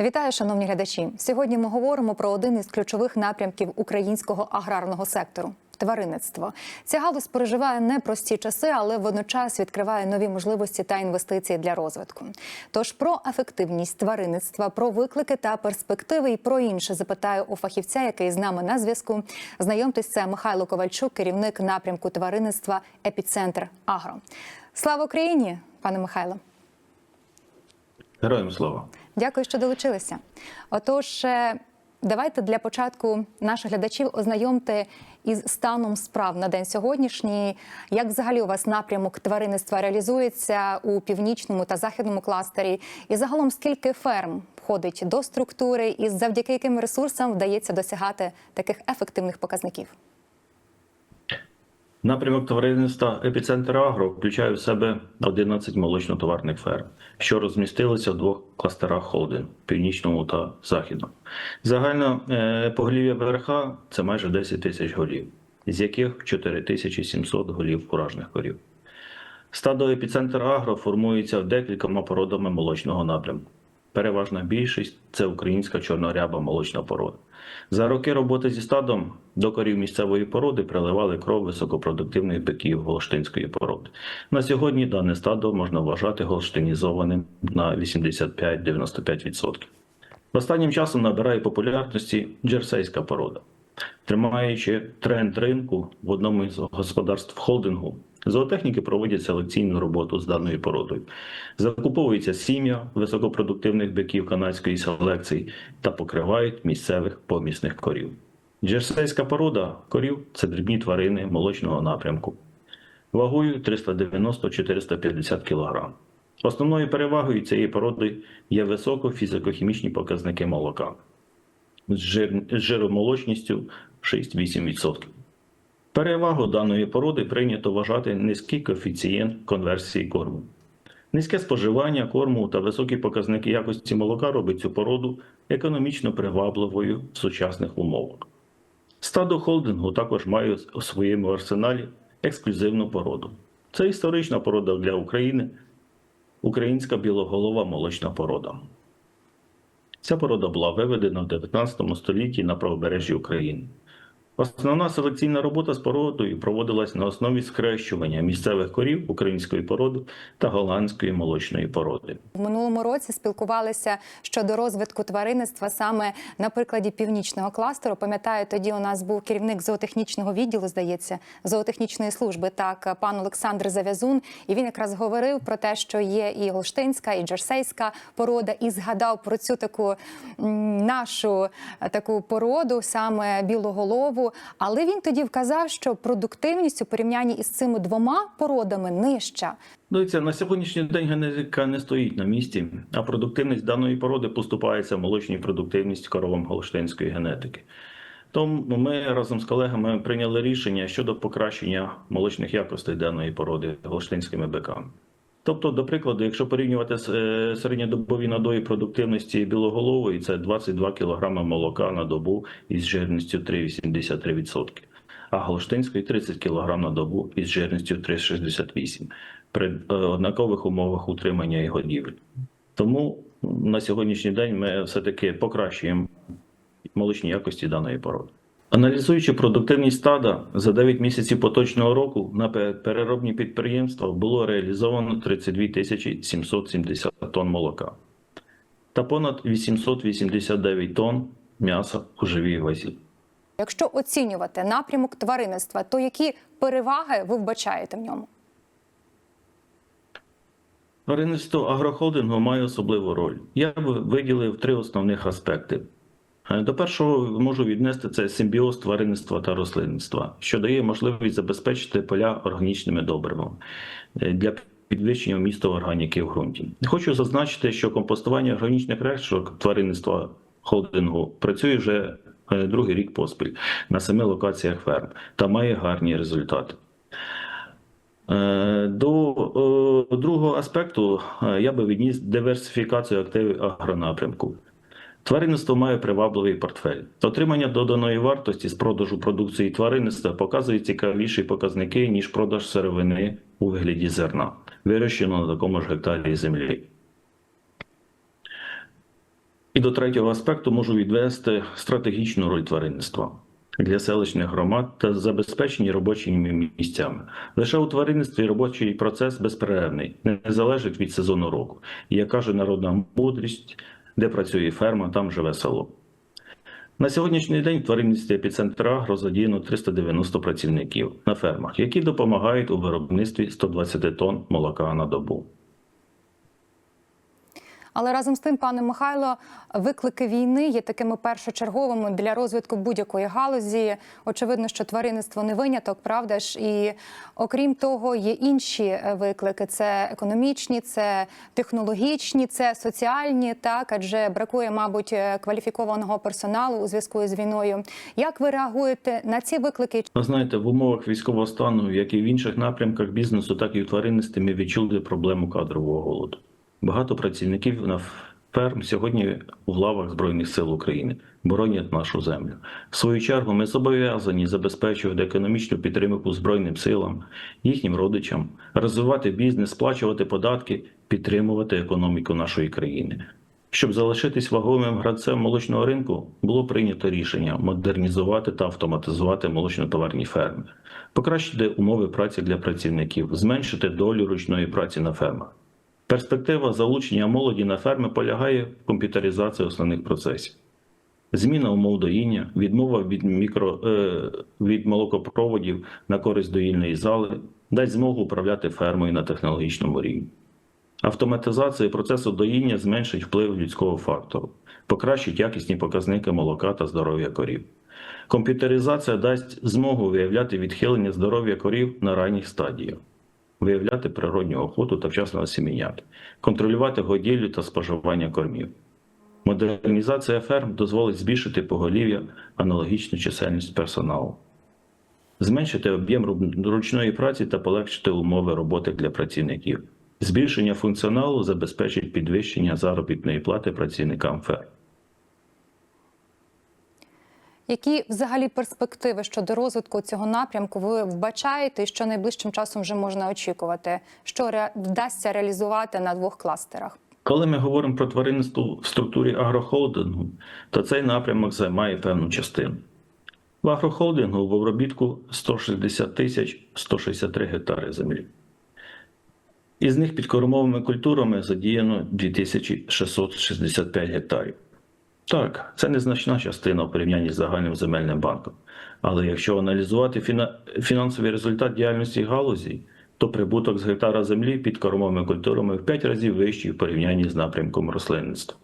Вітаю, шановні глядачі. Сьогодні ми говоримо про один із ключових напрямків українського аграрного сектору. Тваринництво ця галузь переживає непрості часи, але водночас відкриває нові можливості та інвестиції для розвитку. Тож про ефективність тваринництва, про виклики та перспективи і про інше запитаю у фахівця, який з нами на зв'язку. Знайомтесь, це Михайло Ковальчук, керівник напрямку тваринництва Епіцентр Агро. Слава Україні, пане Михайло. Героям слава. Дякую, що долучилися. Отож, е, давайте для початку наших глядачів ознайомте із станом справ на день сьогоднішній. Як взагалі у вас напрямок тваринництва реалізується у північному та західному кластері? І загалом скільки ферм входить до структури, і завдяки яким ресурсам вдається досягати таких ефективних показників? Напрямок тваринництва епіцентр Агро включає в себе 11 молочно-товарних ферм, що розмістилися в двох кластерах холдинг північному та західному. Загальне е, поголів'я ВРХ – це майже 10 тисяч голів, з яких 4700 голів фуражних корів. Стадо епіцентр Агро формується декількома породами молочного напрямку. Переважна більшість це українська чорноряба молочна порода. За роки роботи зі стадом до корів місцевої породи приливали кров високопродуктивних биків голштинської породи. На сьогодні дане стадо можна вважати голштинізованим на 85-95%. Останнім часом набирає популярності джерсейська порода. Тримаючи тренд ринку в одному із господарств холдингу, зоотехніки проводять селекційну роботу з даною породою. Закуповується сім'я високопродуктивних биків канадської селекції та покривають місцевих помісних корів. Джерсейська порода корів це дрібні тварини молочного напрямку. Вагою 390-450 кг. Основною перевагою цієї породи є високо-фізико-хімічні показники молока з жиромолочністю 6-8%. Перевагу даної породи прийнято вважати низький коефіцієнт конверсії корму. Низьке споживання корму та високі показники якості молока робить цю породу економічно привабливою в сучасних умовах. Стадо холдингу також має у своєму арсеналі ексклюзивну породу. Це історична порода для України, українська білоголова молочна порода. Ця порода була виведена в 19 столітті на правобережжі України. Основна селекційна робота з породою проводилась на основі схрещування місцевих корів української породи та голландської молочної породи. В минулому році спілкувалися щодо розвитку тваринництва саме на прикладі північного кластеру. Пам'ятаю, тоді у нас був керівник зоотехнічного відділу, здається, зоотехнічної служби, так пан Олександр Завязун. І він якраз говорив про те, що є і голштинська, і джерсейська порода, і згадав про цю таку нашу е, таку породу, саме білоголову. Але він тоді вказав, що продуктивність у порівнянні із цими двома породами нижча. Дивіться, на сьогоднішній день генетика не стоїть на місці, а продуктивність даної породи поступається молочній продуктивність коровам голштинської генетики. Тому ми разом з колегами прийняли рішення щодо покращення молочних якостей даної породи голштинськими биками. Тобто, до прикладу, якщо порівнювати е, середньодобові надої продуктивності білоголової, це 22 кг молока на добу із жирністю 3,83%, а голштинської 30 кг на добу із жирністю 3,68% при е, однакових умовах утримання і годівлі. Тому на сьогоднішній день ми все-таки покращуємо молочні якості даної породи. Аналізуючи продуктивність стада за 9 місяців поточного року на переробні підприємства було реалізовано 32 тисячі 770 тонн молока та понад 889 тонн м'яса у живій вазі. Якщо оцінювати напрямок тваринництва, то які переваги ви вбачаєте в ньому? Тваринництво агрохолдингу має особливу роль. Я б виділив три основних аспекти. Е, До першого можу віднести це симбіоз тваринництва та рослинництва, що дає можливість забезпечити поля органічними добривами е, для підвищення вмісту органіки в ґрунті. Хочу зазначити, що компостування органічних решток тваринництва холдингу працює вже е, другий рік поспіль на семи локаціях ферм та має гарні результати. До другого аспекту я би відніс диверсифікацію активів агронапрямку. Тваринництво має привабливий портфель. Отримання доданої вартості з продажу продукції тваринництва показує цікавіші показники, ніж продаж сировини у вигляді зерна, вирощеного на такому ж гектарі землі. І до третього аспекту можу відвести стратегічну роль тваринництва для селищних громад та забезпечення робочими місцями. Лише у тваринництві робочий процес безперервний, не залежить від сезону року. І як каже народна мудрість, де працює ферма, там живе село. На сьогоднішній день в тваринництві епіцентра розодіяно задіяно 390 працівників на фермах, які допомагають у виробництві 120 тонн молока на добу. Але разом з тим, пане Михайло, виклики війни є такими першочерговими для розвитку будь-якої галузі. Очевидно, що тваринництво не виняток, правда ж? І окрім того, є інші е, виклики: це економічні, це технологічні, це соціальні. Так, адже бракує, мабуть, е, кваліфікованого персоналу у зв'язку з війною. Як ви реагуєте на ці виклики? Ви знаєте, в умовах військового стану, як і в інших напрямках бізнесу, так і в тваринництві, ми відчули проблему кадрового голоду. Багато працівників на ферм сьогодні у лавах Збройних сил України боронять нашу землю. В свою чергу ми зобов'язані забезпечувати економічну підтримку Збройним силам, їхнім родичам, розвивати бізнес, сплачувати податки, підтримувати економіку нашої країни. Щоб залишитись ваговим гравцем молочного ринку, було прийнято рішення модернізувати та автоматизувати молочно-товарні ферми, покращити умови праці для працівників, зменшити долю ручної праці на фермах. Перспектива залучення молоді на ферми полягає в комп'ютеризації основних процесів. Зміна умов доїння, відмова від, мікро, е, від молокопроводів на користь доїльної зали дасть змогу управляти фермою на технологічному рівні. Автоматизація процесу доїння зменшить вплив людського фактору, покращить якісні показники молока та здоров'я корів. Комп'ютеризація дасть змогу виявляти відхилення здоров'я корів на ранніх стадіях, виявляти природню охоту та вчасно осіміняти, контролювати годівлю та споживання кормів. Модернізація ферм дозволить збільшити поголів'я, аналогічну чисельність персоналу, зменшити об'єм ручної праці та полегшити умови роботи для працівників. Збільшення функціоналу забезпечить підвищення заробітної плати працівникам ферм. Які взагалі перспективи щодо розвитку цього напрямку ви вбачаєте, і що найближчим часом вже можна очікувати? Що вдасться реалізувати на двох кластерах? Коли ми говоримо про тваринництво в структурі агрохолдингу, то цей напрямок займає певну частину. В агрохолдингу в обробітку 160 тисяч 163 гектари землі. Із них під кормовими культурами задіяно 2665 гектарів. Так, це незначна частина у порівнянні з загальним земельним банком. Але якщо аналізувати фіна- фінансовий результат діяльності галузі, то прибуток з гектара землі під кормовими культурами в 5 разів вищий в порівнянні з напрямком рослинництва.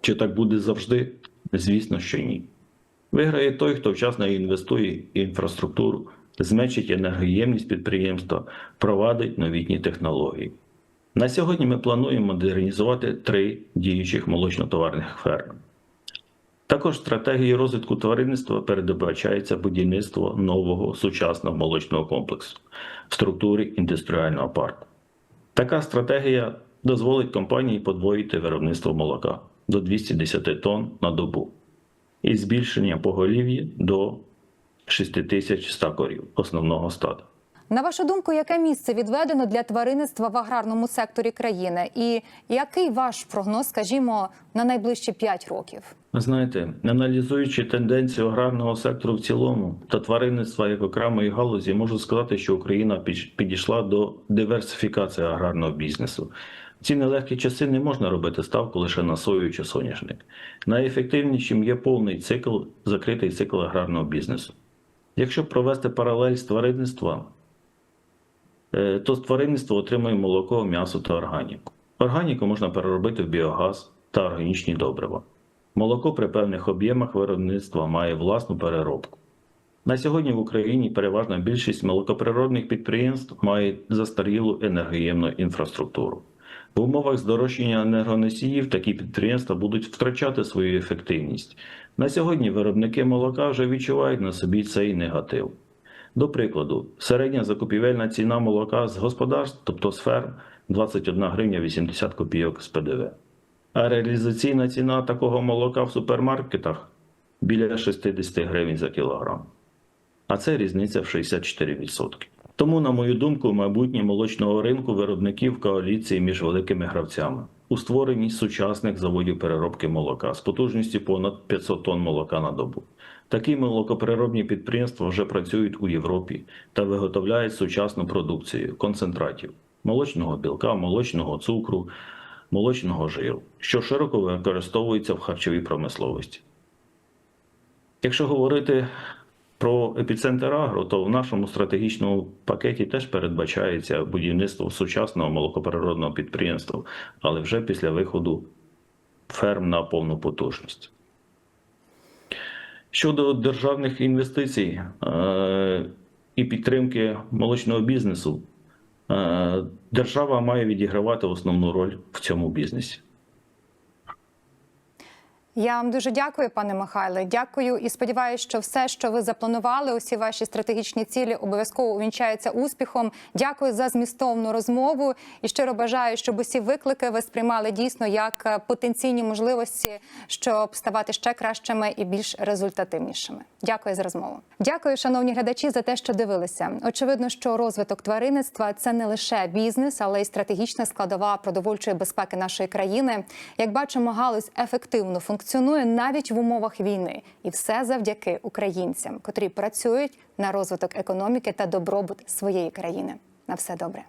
Чи так буде завжди? Звісно, що ні. Виграє той, хто вчасно інвестує в інфраструктуру, зменшить енергоємність підприємства, провадить новітні технології. На сьогодні ми плануємо модернізувати три діючих молочно-товарних ферми. Також в стратегії розвитку тваринництва передбачається будівництво нового сучасного молочного комплексу в структурі індустріального парку. Така стратегія дозволить компанії подвоїти виробництво молока до 210 тонн на добу і збільшення поголів'я до 6100 корів основного стаду. На вашу думку, яке місце відведено для тваринництва в аграрному секторі країни? І який ваш прогноз, скажімо, на найближчі 5 років? Знаєте, аналізуючи тенденцію аграрного сектору в цілому та тваринництва як окремої галузі, можу сказати, що Україна підійшла до диверсифікації аграрного бізнесу. Ці нелегкі часи не можна робити ставку лише на сою чи соняшник. Найефективнішим є повний цикл, закритий цикл аграрного бізнесу. Якщо провести паралель з тваринництвом, то з тваринництва отримує молоко, м'ясо та органіку. Органіку можна переробити в біогаз та органічні добрива. Молоко при певних об'ємах виробництва має власну переробку. На сьогодні в Україні переважна більшість молокоприродних підприємств має застарілу енергоємну інфраструктуру. В умовах здорожчання енергоносіїв такі підприємства будуть втрачати свою ефективність. На сьогодні виробники молока вже відчувають на собі цей негатив. До прикладу, середня закупівельна ціна молока з господарств, тобто з ферм, 21 гривня 80 копійок з ПДВ. А реалізаційна ціна такого молока в супермаркетах біля 60 гривень за кілограм. А це різниця в 64%. Тому, на мою думку, майбутнє молочного ринку виробників коаліції між великими гравцями у створенні сучасних заводів переробки молока з потужністю понад 500 тонн молока на добу. Такі молокопереробні підприємства вже працюють у Європі та виготовляють сучасну продукцію концентратів молочного білка, молочного цукру, молочного жиру, що широко використовується в харчовій промисловості. Якщо говорити про епіцентр агро, то в нашому стратегічному пакеті теж передбачається будівництво сучасного молокопереробного підприємства, але вже після виходу ферм на повну потужність. Щодо державних інвестицій е, і підтримки молочного бізнесу, е, держава має відігравати основну роль в цьому бізнесі. Я вам дуже дякую, пане Михайле. Дякую і сподіваюся, що все, що ви запланували, усі ваші стратегічні цілі обов'язково увінчаються успіхом. Дякую за змістовну розмову і щиро бажаю, щоб усі виклики ви сприймали дійсно як е, потенційні можливості, щоб ставати ще кращими і більш результативнішими. Дякую за розмову. Дякую, шановні глядачі, за те, що дивилися. Очевидно, що розвиток тваринництва це не лише бізнес, але й стратегічна складова продовольчої безпеки нашої країни. Як бачимо, галузь ефективно функціонує навіть в умовах війни, і все завдяки українцям, котрі працюють на розвиток економіки та добробут своєї країни. На все добре.